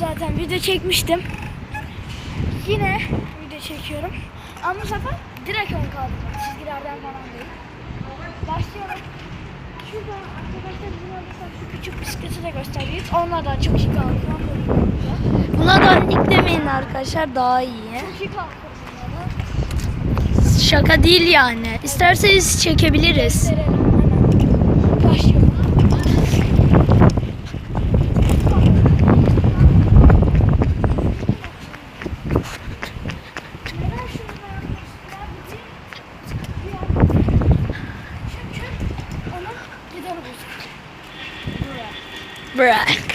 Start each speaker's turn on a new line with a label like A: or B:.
A: zaten video çekmiştim. Yine video çekiyorum. Ama bu sefer direkt ön kaldırma. Çizgilerden falan değil. Başlıyorum. Şurada arkadaşlar bizim orada şu küçük bisikleti de göstereceğiz. Onlar da çok iyi kalkıyor.
B: Buna dandik demeyin arkadaşlar daha iyi.
A: Çok iyi kalkıyor.
B: Şaka değil yani. İsterseniz çekebiliriz.
A: Gösterelim
B: Bruh.